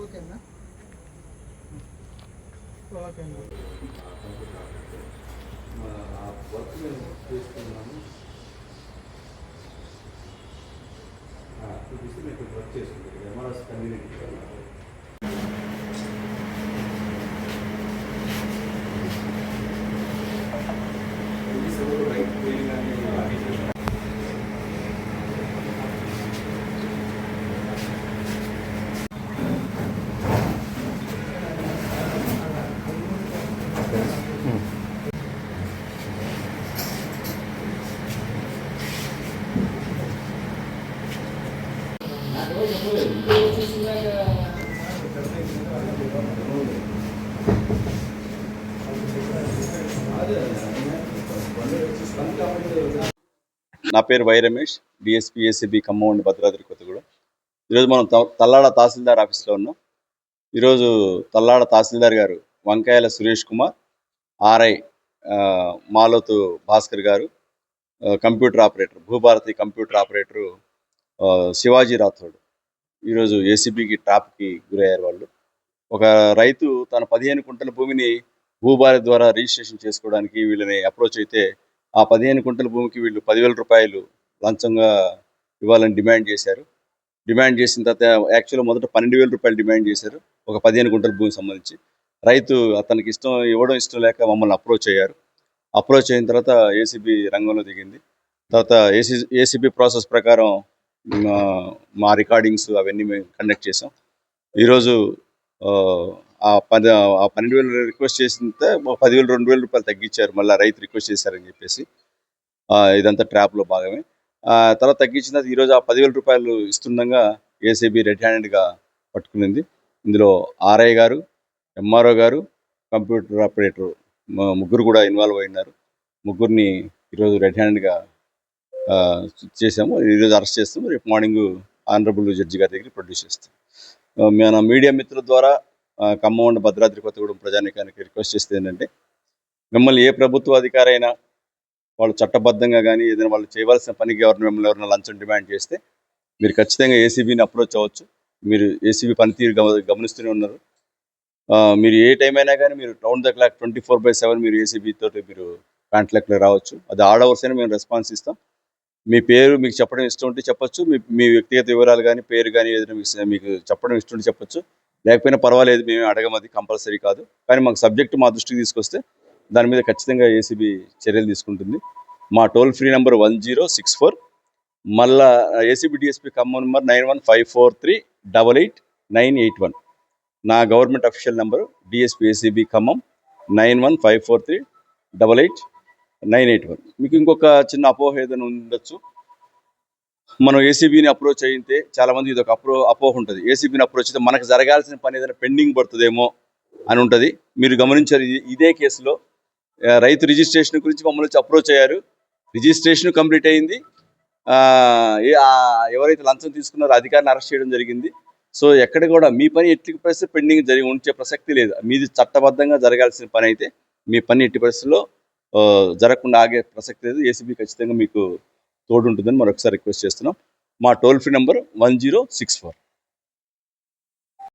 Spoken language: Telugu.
ఓకేనా ఓకేనా వర్క్ మేము చేస్తున్నాము చూపిస్తే మీకు వర్క్ చేసుకుంటుంది ఎంఆర్ఎస్ కన్వీనియంట్ నా పేరు Y Ramesh DSP ACB Khammam Bhadradri Kothagudem. ఈరోజు మనం త- తల్లాడ తహసీల్దార్ ఆఫీస్లో ఉన్నాం. ఈరోజు తల్లాడ తహసీల్దార్ గారు వంకాయల సురేష్ కుమార్ ఆర్ఐ మాలోతు భాస్కర్ గారు computer operator Bhubharathi computer operator Shivaji Rathod. ఈరోజు ఏసీబీకి ట్రాప్కి గురయ్యారు వాళ్ళు. ఒక రైతు తన పదిహేను కుంటల భూమిని భూభారతి ద్వారా రిజిస్ట్రేషన్ చేసుకోవడానికి వీళ్ళని అప్రోచ్ అయితే ఆ పదిహేను కుంటల భూమికి వీళ్ళు పదివేల రూపాయలు లంచంగా ఇవ్వాలని డిమాండ్ చేశారు. డిమాండ్ చేసిన తర్వాత యాక్చువల్గా మొదట పన్నెండు వేల రూపాయలు డిమాండ్ చేశారు ఒక పదిహేను గుంటల భూమికి సంబంధించి. రైతు అతనికి ఇష్టం ఇవ్వడం ఇష్టం లేక మమ్మల్ని అప్రోచ్ అయ్యారు. అప్రోచ్ అయిన తర్వాత ఏసీబీ రంగంలో దిగింది. తర్వాత ఏసీ ఏసీబీ ప్రాసెస్ ప్రకారం మా మా రికార్డింగ్స్ అవన్నీ మేము కండక్ట్ చేసాం ఈరోజు ఆ, పది ఆ పన్నెండు వేలు రిక్వెస్ట్ చేసినంత పదివేలు రెండు వేల రూపాయలు తగ్గించారు. మళ్ళీ రైతు రిక్వెస్ట్ చేశారని చెప్పేసి. ఇదంతా ట్రాప్లో భాగమే. తర్వాత తగ్గించిన తర్వాత ఈరోజు ఆ పదివేల రూపాయలు ఇస్తుండగా ఏసీబీ రెడ్ హ్యాండెడ్గా పట్టుకునింది. ఇందులో ఆర్ఐ గారు ఎంఆర్ఓ గారు కంప్యూటర్ ఆపరేటర్ ముగ్గురు కూడా ఇన్వాల్వ్ అయినారు. ముగ్గురిని ఈరోజు రెడ్ హ్యాండెడ్గా చేసాము ఈరోజు అరెస్ట్ చేస్తాము. రేపు మార్నింగ్ ఆనరబుల్ జడ్జి గారి దగ్గర ప్రొడ్యూస్ చేస్తాం. మన మీడియా మిత్రుల ద్వారా ఆ, ఖమ్మం భద్రాద్రి కొత్తగూడెం ప్రజానికానికి రిక్వెస్ట్ చేస్తే ఏంటంటే మిమ్మల్ని ఏ ప్రభుత్వ అధికారైనా వాళ్ళు చట్టబద్ధంగా కానీ ఏదైనా వాళ్ళు చేయవలసిన పనికి ఎవరిని మిమ్మల్ని ఎవరైనా లంచం డిమాండ్ చేస్తే మీరు ఖచ్చితంగా ఏసీబీని అప్రోచ్ అవ్వచ్చు. మీరు ఏసీబీ పనితీరు గమ గమనిస్తూనే ఉన్నారు. మీరు ఏ టైం అయినా కానీ మీరు round the clock twenty four by seven మీరు ఏసీబీ తోటి మీరు కాంట్రాక్ట్లో రావచ్చు. అది ఆడవర్స్ అవర్స్ అయినా మేము రెస్పాన్స్ ఇస్తాం. మీ పేరు మీకు చెప్పడం ఇష్టం ఉంటే చెప్పొచ్చు. మీ మీ వ్యక్తిగత వివరాలు కానీ పేరు కానీ ఏదైనా మీకు మీకు చెప్పడం ఇష్టం ఉంటే చెప్పచ్చు. లేకపోయినా పర్వాలేదు మేము అడగమది కంపల్సరీ కాదు. కానీ మాకు సబ్జెక్ట్ మా దృష్టికి తీసుకొస్తే దాని మీద ఖచ్చితంగా ఏసీబీ చర్యలు తీసుకుంటుంది. మా toll free number one zero six four. మళ్ళా ACB DSP Khammam number nine one five four three double eight nine eight one. నా government official number DSP ACB Khammam nine one five four three double eight nine eight one. మీకు ఇంకొక చిన్న అపోహ ఏదైనా ఉండొచ్చు? మనం ఏసీబీని అప్రోచ్ అయితే చాలామంది ఇది ఒక అప్రో అపోహ ఉంటుంది. ఏసీబీని అప్రోచ్ అయితే మనకు జరగాల్సిన పని ఏదైనా పెండింగ్ పడుతుందేమో అని ఉంటుంది. మీరు గమనించారు ఇదే కేసులో రైతు రిజిస్ట్రేషన్ గురించి మమ్మల్ని వచ్చి అప్రోచ్ అయ్యారు. రిజిస్ట్రేషన్ కంప్లీట్ అయింది. ఏ- ఎవరైతే లంచం తీసుకున్నారో అధికారిని అరెస్ట్ చేయడం జరిగింది. సో ఎక్కడ కూడా మీ పని ఎట్టి పరిస్థితి పెండింగ్ జరిగి ఉంచే ప్రసక్తి లేదు. మీది చట్టబద్ధంగా జరగాల్సిన పని అయితే మీ పని ఎట్టి పరిస్థితుల్లో జరగకుండా ఆగే ప్రసక్తి లేదు. ఏసీబీ ఖచ్చితంగా మీకు తోడు ఉంటుందని మరొకసారి రిక్వెస్ట్ చేస్తున్నాం. మా toll free number one zero six four.